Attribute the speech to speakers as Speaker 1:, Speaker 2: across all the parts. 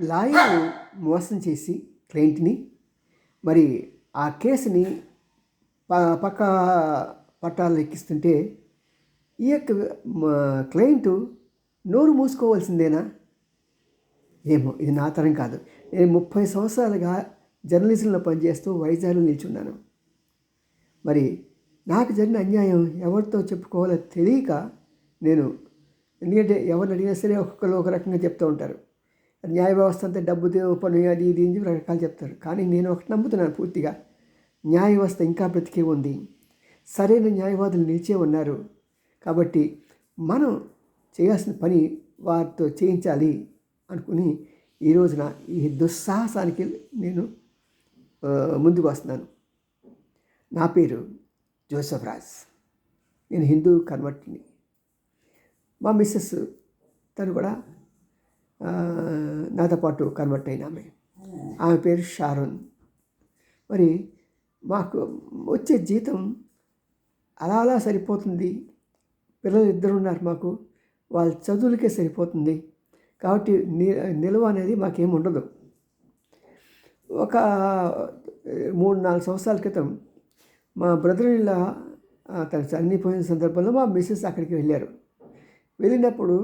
Speaker 1: Lawyer మోసం చేసి క్లయింట్ని మరి ఆ కేసుని ప పక్క పట్టాలు ఎక్కిస్తుంటే ఈ యొక్క మ- క్లయింటు నోరు మూసుకోవాల్సిందేనా? ఏమో ఇది నా తరం కాదు. నేను ముప్పై సంవత్సరాలుగా జర్నలిజంలో పనిచేస్తూ వైజాగ్లో నిల్చున్నాను. మరి నాకు జరిగిన అన్యాయం ఎవరితో చెప్పుకోవాలో తెలియక నేను ఎందుకంటే ఎవరిని అడిగినా సరే ఒక్కొక్కరు ఒక రకంగా చెప్తూ ఉంటారు. న్యాయ వ్యవస్థ అంతా డబ్బు దే- పని అది ఇది అని చెప్పి రకరకాలు చెప్తారు. కానీ నేను ఒకటి నమ్ముతున్నాను పూర్తిగా. న్యాయ వ్యవస్థ ఇంకా బ్రతికే ఉంది. సరైన న్యాయవాదులు నిలిచే ఉన్నారు. కాబట్టి మనం చేయాల్సిన పని వారితో చేయించాలి అనుకుని ఈ రోజున ఈ దుస్సాహసానికి నేను ముందుకు వస్తున్నాను. నా పేరు జోసఫ్ రాజ్. నేను హిందూ కన్వర్ట్ని. మా మిస్సెస్ తను కూడా నాతో పాటు కన్వర్ట్ అయిన ఆమె ఆమె పేరు షారోన్. మరి మాకు వచ్చే జీతం అలా అలా సరిపోతుంది. పిల్లలు ఇద్దరు ఉన్నారు మాకు. వాళ్ళ చదువులకే సరిపోతుంది. కాబట్టి ని నిల్వ అనేది మాకేం ఉండదు. ఒక మూడు నాలుగు సంవత్సరాల క్రితం మా బ్రదర్ ఇలా తను చనిపోయిన సందర్భంలో మా మిస్సెస్ అక్కడికి వెళ్ళారు. వెళ్ళినప్పుడు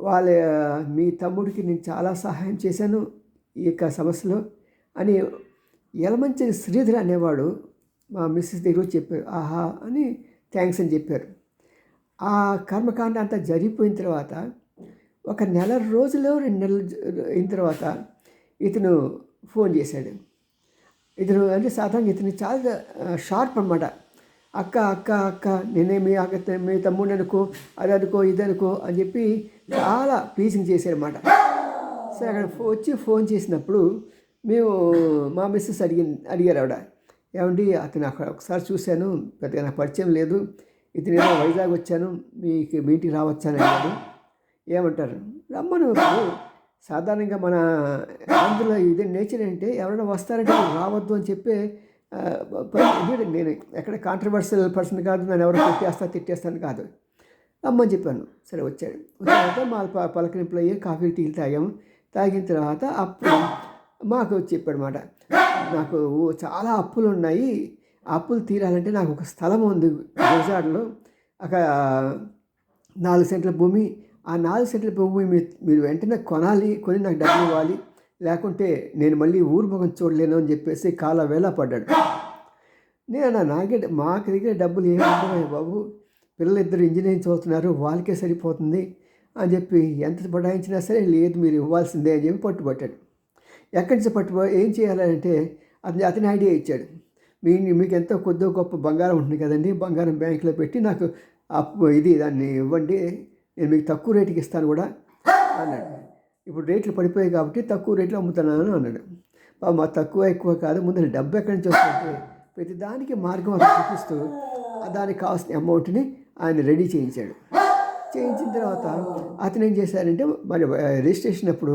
Speaker 1: వాళ్ళ మీ తమ్ముడికి నేను చాలా సహాయం చేశాను ఈ యొక్క సమస్యలో అని ఎలమంచి శ్రీధర్ అనేవాడు మా మిస్సెస్ దగ్గర చెప్పారు. ఆహా అని థ్యాంక్స్ అని చెప్పారు. ఆ కర్మకాండ అంతా జరిగిపోయిన తర్వాత ఒక నెల రోజులు రెండు నెలలు అయిన తర్వాత ఇతను ఫోన్ చేశాడు. ఇతను అంటే సాధారణంగా ఇతను చాలా షార్ప్ అనమాట అక్క అక్క అక్క నేనే మీ అక్క మీ తమ్ముడు అనుకో అది అనుకో ఇది అనుకో అని చెప్పి చాలా పీసింగ్ చేశారన్నమాట. సరే అక్కడ వచ్చి ఫోన్ చేసినప్పుడు మేము మా మిస్సెస్ అడిగి అడిగారు ఆవిడ. ఏమండి అతను అక్కడ ఒకసారి చూశాను పెద్దగా నాకు పరిచయం లేదు. ఇతను ఏదో వైజాగ్ వచ్చాను మీకు మీ ఇంటికి రావచ్చాను అన్నాడు. ఏమంటారు? రమ్మను సాధారణంగా మన ఆంధ్రలో ఇదే నేచర్ అంటే ఎవరైనా వస్తారంటే రావద్దు అని చెప్పే నేను ఎక్కడ కాంట్రవర్షియల్ పర్సన్ కాదు నన్ను ఎవరు తిట్టేస్తా తిట్టేస్తాను కాదు. అమ్మని చెప్పాను. సరే వచ్చాడు. వచ్చిన తర్వాత మా ప- పలకరింపులు అయ్యి కాఫీ టీలు తాగాము. తాగిన తర్వాత అప్పుడు మాకు చెప్పాడు మాట నాకు చాలా అప్పులు ఉన్నాయి అప్పులు తీరాలంటే నాకు ఒక స్థలం ఉంది గుజరాత్లో. అక్కడ నాలుగు సెంట్ల భూమి. ఆ నాలుగు సెంట్ల భూమి మీరు వెంటనే కొనాలి కొని నాకు డబ్బులు ఇవ్వాలి. లేకుంటే నేను మళ్ళీ ఊరు మొగం చూడలేను అని చెప్పేసి కాల వేళ పడ్డాడు. నేను అన్నా నాకే మాకు దగ్గర డబ్బులు ఏమి బాబు. పిల్లలిద్దరు ఇంజనీరింగ్ చదువుతున్నారు వాళ్ళకే సరిపోతుంది అని చెప్పి ఎంత బడాయించినా సరే లేదు మీరు ఇవ్వాల్సిందే అని చెప్పి పట్టుబట్టాడు. ఎక్కడి నుంచి పట్టుబో ఏం చేయాలంటే అతని అతని ఐడియా ఇచ్చాడు. మీ మీకు ఎంతో కొద్దో గొప్ప బంగారం ఉంటుంది కదండి బంగారం బ్యాంకులో పెట్టి నాకు అప్పు ఇది దాన్ని ఇవ్వండి నేను మీకు తక్కువ రేటుకి ఇస్తాను కూడా అన్నాడు. ఇప్పుడు రేట్లు పడిపోయాయి కాబట్టి తక్కువ రేట్లో అమ్ముతున్నాను అన్నాడు. బాబు మా తక్కువ ఎక్కువ కాదు ముందు డబ్బు ఎక్కడి నుంచి వస్తుంటే ప్రతి దానికి మార్గం చూపిస్తూ దానికి కావాల్సిన అమౌంట్ని ఆయన రెడీ చేయించాడు. చేయించిన తర్వాత అతను ఏం చేశారంటే మరి రిజిస్ట్రేషన్ అప్పుడు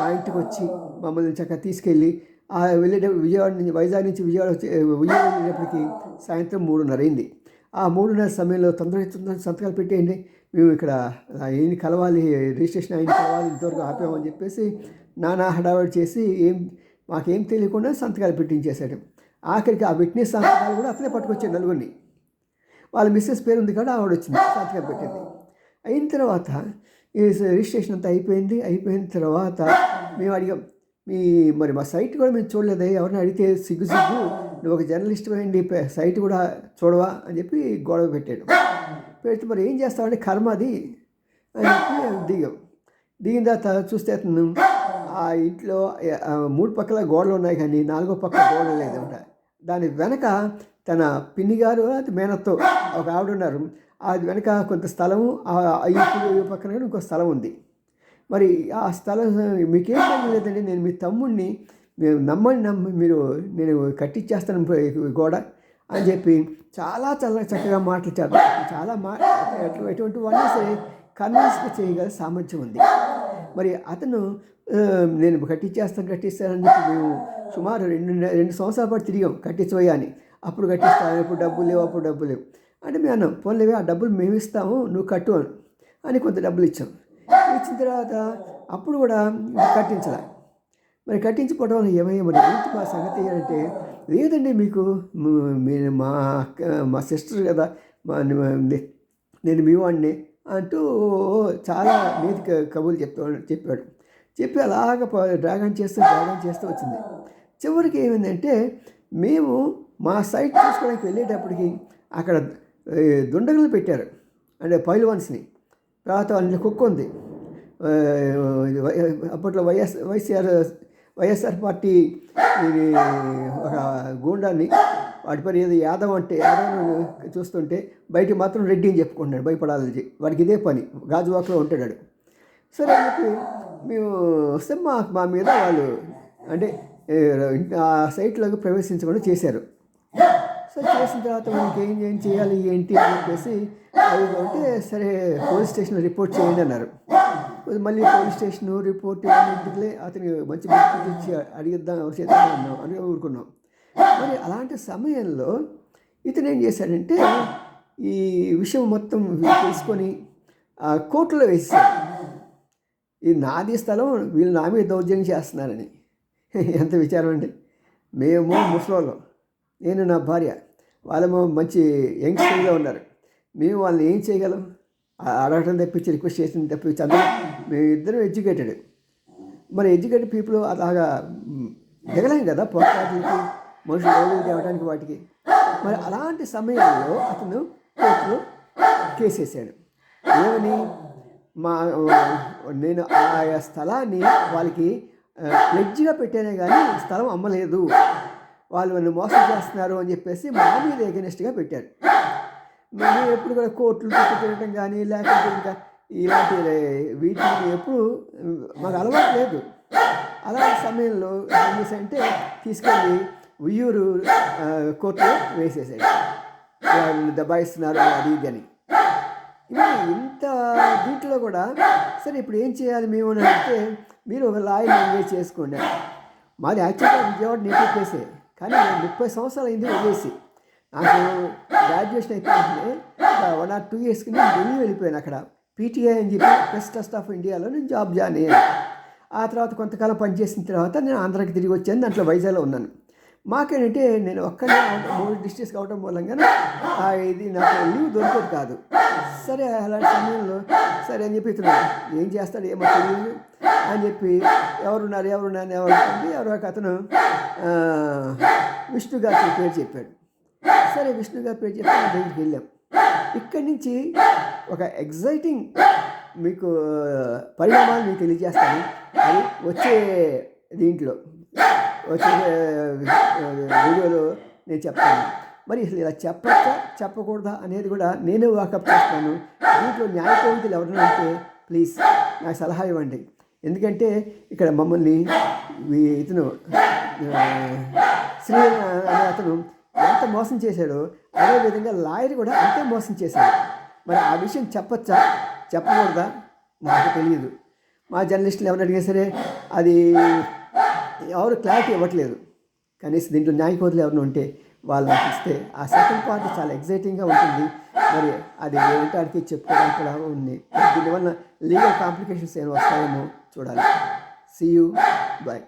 Speaker 1: మా ఇంటికి వచ్చి మమ్మల్ని చక్కగా తీసుకెళ్ళి ఆ వెళ్ళేటప్పుడు విజయవాడ నుంచి వైజాగ్ నుంచి విజయవాడ వచ్చి విజయవాడ వెళ్ళేటప్పటికి సాయంత్రం మూడున్నర అయింది. ఆ మూడున్నర సమయంలో తొందరగా తొందరగా సంతకాలు పెట్టేయండి. మేము ఇక్కడ ఆయన కలవాలి రిజిస్ట్రేషన్ ఆయన కలవాలి ఇంతవరకు ఆపామని చెప్పేసి నానా హడావడి చేసి ఏం మాకేం తెలియకుండా సంతకాలు పెట్టించేశాడు. ఆఖరికి ఆ విట్నెస్ సంతకాలు కూడా అతనే పట్టుకొచ్చాడు నలుగురిని. వాళ్ళ మిస్సెస్ పేరు ఉంది కాబట్టి ఆవిడ వచ్చింది సంతకం పెట్టింది. అయిన తర్వాత ఈ రిజిస్ట్రేషన్ అంతా అయిపోయింది. అయిపోయిన తర్వాత మేము అడిగాం మీ మరి మా సైట్ కూడా మేము చూడలేదు ఎవరిని అడిగితే సిగ్గు సిగ్గు నువ్వు ఒక జర్నలిస్ట్ అయ్యండి సైట్ కూడా చూడవా? అని చెప్పి గొడవ పెట్టాడు. పెడితే మరి ఏం చేస్తామంటే కర్మ అది. అని చెప్పి దిగాం. దిగిన తర్వాత చూస్తే అతను ఆ ఇంట్లో మూడు పక్కల గోడలు ఉన్నాయి కానీ నాలుగో పక్క గోడలు లేదంట దాని వెనక తన పిన్ని గారు అది మేనత్తో ఒక ఆవిడ ఉన్నారు. అది వెనక కొంత స్థలము ఈ పక్క- ఈ పక్కన ఇంకో స్థలం ఉంది. మరి ఆ స్థలం మీకేం పని లేదండి. నేను మీ తమ్ముడిని మీరు నమ్మని నమ్మి మీరు నేను కట్టించేస్తాను గోడ. అని చెప్పి చాలా చాలా చక్కగా మాట్లాడారు. చాలా మా ఎటువంటి వాళ్ళని సరే కన్విన్స్గా చేయగల సామర్థ్యం ఉంది. మరి అతను నేను కట్టించేస్తాను కట్టిస్తానని చెప్పి మేము సుమారు రెండు రెండు సంవత్సరాల పాటు తిరిగాం. కట్టించబోయా అని. అప్పుడు కట్టిస్తాను ఇప్పుడు డబ్బులు లేవు అప్పుడు డబ్బులు లేవు. అంటే మేము అన్నాం పోన్లేవి ఆ డబ్బులు మేము ఇస్తాము నువ్వు కట్టు అని. అని కొంత డబ్బులు ఇచ్చాం. ఇచ్చిన తర్వాత అప్పుడు కూడా కట్టించాల. మరి కట్టించుకోవడం వల్ల ఏమయ్యా మరి ఏంటి మా సంగతి అంటే లేదండి మీకు మీరు మా అక్క మా సిస్టర్ కదా మా నేను మీ వాడిని అంటూ చాలా నీతి కబుర్లు చెప్తా చెప్పాడు. చెప్పి అలాగ డ్రాగన్ చేస్తూ డ్రాగన్ చేస్తూ వచ్చింది. చివరికి ఏమైందంటే మేము మా సైట్ చూసుకోవడానికి వెళ్ళేటప్పటికి అక్కడ దుండగులు పెట్టారు. అంటే పైల్వాన్స్ని తర్వాత వాళ్ళ కుక్క ఉంది. వై- అప్పట్లో వైఎస్ వైఎస్ఆర్ వైఎస్ఆర్ పార్టీ ఇది ఒక గూండాన్ని వాడి పేరు ఏదో యాదవ్ అంటే యాదవ్ చూస్తుంటే బయట మాత్రం రెడ్డి అని చెప్పుకుంటున్నాడు భయపడాలని వాడికి ఇదే పని గాజువాక్లో ఉంటాడు సరే అని చెప్పి మేము వస్తే మా మా మీద వాళ్ళు అంటే ఆ సైట్లోకి ప్రవేశించకుండా చేశారు. సో చేసిన తర్వాత మనకి ఏం ఏం చేయాలి ఏంటి అని చెప్పేసి అది అంటే సరే పోలీస్ స్టేషన్లో రిపోర్ట్ చేయండి అన్నారు. మళ్ళీ పోలీస్ స్టేషన్ రిపోర్ట్ ఇవన్నీ అతనికి మంచి ఇచ్చి అడిగిద్దాం చేద్దాం అన్నాం అని ఊరుకున్నాం. మరి అలాంటి సమయంలో ఇతను ఏం చేశాడంటే ఈ విషయం మొత్తం తెలుసుకొని కోర్టులో వేసేసాడు. ఈ నాది స్థలం వీళ్ళు నా మీద దౌర్జన్యం చేస్తున్నారని. ఎంత విచారం అండి. మేము ముసలోళ్ళం. నేను నా భార్య. వాళ్ళేమో మంచి యంగ్స్టర్గా ఉన్నారు. మేము వాళ్ళని ఏం చేయగలం? అడగటం తెప్పించి రిక్వెస్ట్ చేసిన తెప్పించి అందరూ మేము ఇద్దరం ఎడ్యుకేటెడ్ మరి ఎడ్యుకేటెడ్ పీపుల్ అలాగా దిగలేం కదా పోరాటాలకి మనుషులు రోజులు తేవడానికి వాటికి. మరి అలాంటి సమయంలో అతను కోర్టులో కేసు వేసాడు ఏమని? మా నేను ఆ స్థలాన్ని వాళ్ళకి ప్లెడ్జ్గా పెట్టానే కానీ స్థలం అమ్మలేదు. వాళ్ళు నన్ను మోసం చేస్తున్నారు అని చెప్పేసి మా మీద ఎగనెస్ట్గా పెట్టారు. మేము ఎప్పుడు కూడా కోర్టులు చుట్టూ కానీ లేకపోతే ఇంకా ఇలాంటి వీటిని ఎప్పుడు మాకు అలవాటు లేదు. అలాంటి సమయంలో ఏం చేశాడంటే తీసుకెళ్ళి ఉయ్యూరు కోర్టులో వేసేసాడు వాళ్ళు దబాయిస్తున్నారు అది ఇది అని. ఇంత దీంట్లో కూడా సరే ఇప్పుడు ఏం చేయాలి మేము అని అంటే మీరు ఒక లాయర్ ఎంగేజ్ చేసుకోండి మాది యాక్చువల్గా విజయవాడ నేటివ్ కానీ ముప్పై సంవత్సరాలు అయింది వదిలేసి. నాకు గ్రాడ్యుయేషన్ అయిపోయింది. వన్ ఆర్ టూ ఇయర్స్కి నేను ఢిల్లీ వెళ్ళిపోయాను అక్కడ. పీటీఐ అని చెప్పి ప్రెస్ ట్రస్ట్ ఆఫ్ ఇండియాలో నేను జాబ్ జాయిన్ అయ్యాను. ఆ తర్వాత కొంతకాలం పనిచేసిన తర్వాత నేను ఆంధ్రాకి తిరిగి వచ్చాను. దాంట్లో వైజాగ్లో ఉన్నాను. మాకేంటంటే నేను ఒక్కనే మూడు డిస్ట్రిక్ట్స్ కావడం మూలంగా ఆ ఇది నాకు లీవ్ దొరికేది కాదు. సరే అలాంటి సమయంలో సరే అని చెప్పి ఇతను ఏం చేస్తాడు ఏమో తెలియదు అని చెప్పి ఎవరున్నారు ఎవరున్నారు ఎవరు అంటే ఎవరో ఒక అతను ఆ, విష్ణు గారి పేరు చెప్పాడు. సరే విష్ణు గారి పేరు చెప్పి దగ్గరికి వెళ్ళాం. ఇక్కడి నుంచి ఒక ఎగ్జైటింగ్ మీకు పరిణామాలు మీకు తెలియజేస్తాను. అది వచ్చే దీంట్లో వచ్చే వీడియోలో నేను చెప్తాను. మరి అసలు ఇలా చెప్పచ్చా చెప్పకూడదా అనేది కూడా నేనే వాకప్ చేస్తాను. దీంట్లో న్యాయ ఎవరైనా ఉంటే ప్లీజ్ నాకు సలహా ఇవ్వండి. ఎందుకంటే ఇక్కడ మమ్మల్ని ఇతను శ్రీ అనే అతను ఎంత మోసం చేశాడో అదేవిధంగా లాయర్ కూడా అంతే మోసం చేశాడు. మరి ఆ విషయం చెప్పచ్చా? చెప్పకూడదా? నాకు తెలియదు. మా జర్నలిస్టులు ఎవరు అడిగినా సరే అది ఎవరు క్లారిటీ ఇవ్వట్లేదు. కనీసం దీంట్లో న్యాయకోదులు ఎవరిని ఉంటే వాళ్ళు నాకు ఇస్తే ఆ సెకండ్ పార్ట్ చాలా ఎగ్జైటింగ్గా ఉంటుంది. మరి అది ఏంటాడికి చెప్పుకోవడానికి కూడా ఉంది. దీనివల్ల లీగల్ కాంప్లికేషన్స్ ఏమైనా వస్తాయేమో చూడాలి. See you bye